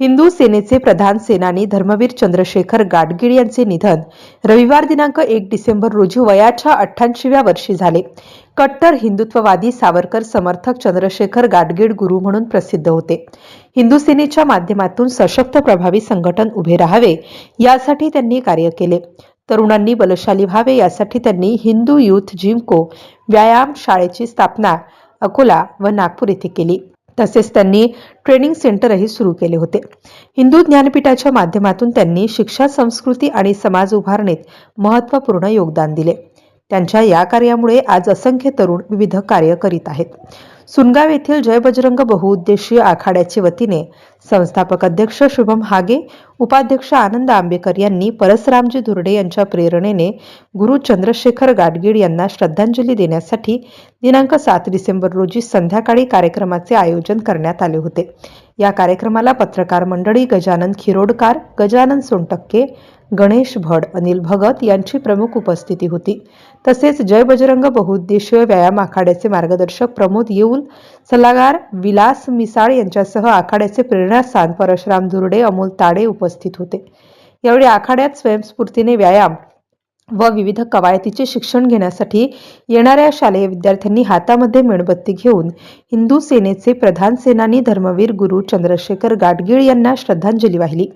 हिंदू सेनेचे प्रधान सेनानी धर्मवीर चंद्रशेखर गाडगीळ यांचे निधन रविवार दिनांक एक डिसेंबर रोजी वयाच्या अठ्ठ्याऐंशीव्या वर्षी झाले. कट्टर हिंदुत्ववादी सावरकर समर्थक चंद्रशेखर गाडगीळ गुरु म्हणून प्रसिद्ध होते. हिंदू सेनेच्या माध्यमातून सशक्त प्रभावी संघटन उभे राहावे यासाठी त्यांनी कार्य केले. तरुणांनी बलशाली व्हावे यासाठी त्यांनी हिंदू युथ जिमको व्यायाम शाळेची स्थापना अकोला व नागपूर येथे केली. तसेच त्यांनी ट्रेनिंग सेंटरही सुरू केले होते. हिंदू ज्ञानपीठाच्या माध्यमातून त्यांनी शिक्षा संस्कृती आणि समाज उभारणीत महत्त्वपूर्ण योगदान दिले. त्यांच्या या कार्यामुळे आज असंख्य तरुण विविध कार्य करीत आहेत. सुनगाव येथील जय बजरंग बहुउद्देशीय आखाड्याचे वतीने संस्थापक अध्यक्ष शुभम हागे उपाध्यक्ष आनंद आंबेकर यांनी परसरामजी धुर्डे यांच्या प्रेरणेने गुरु चंद्रशेखर गाडगीळ यांना श्रद्धांजली देण्यासाठी दिनांक सात डिसेंबर रोजी संध्याकाळी कार्यक्रमाचे आयोजन करण्यात आले होते. या कार्यक्रमाला पत्रकार मंडळी गजानन खिरोडकार गजानन सोनटक्के गणेश भड अनिल भगत यांची प्रमुख उपस्थिती होती. तसेच जय बजरंग बहुउद्देशीय व्यायाम आखाड्याचे मार्गदर्शक प्रमोद येऊल सल्लागार विलास मिसाळ यांच्यासह आखाड्याचे प्रेरणास्थान परशुराम धुर्डे अमोल ताडे उपस्थित होते. यावेळी आखाड्यात स्वयंस्फूर्तीने व्यायाम व विविध कवायतीचे शिक्षण घेण्यासाठी येणाऱ्या शालेय विद्यार्थ्यांनी हातामध्ये मेणबत्ती घेऊन हिंदू सेनेचे प्रधान सेनानी धर्मवीर गुरु चंद्रशेखर गाडगीळ यांना श्रद्धांजली वाहिली.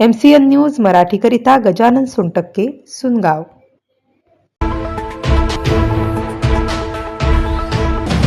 एम सी एन न्यूज मराठीकरिता गजानन सोनटक्के सुनगाव.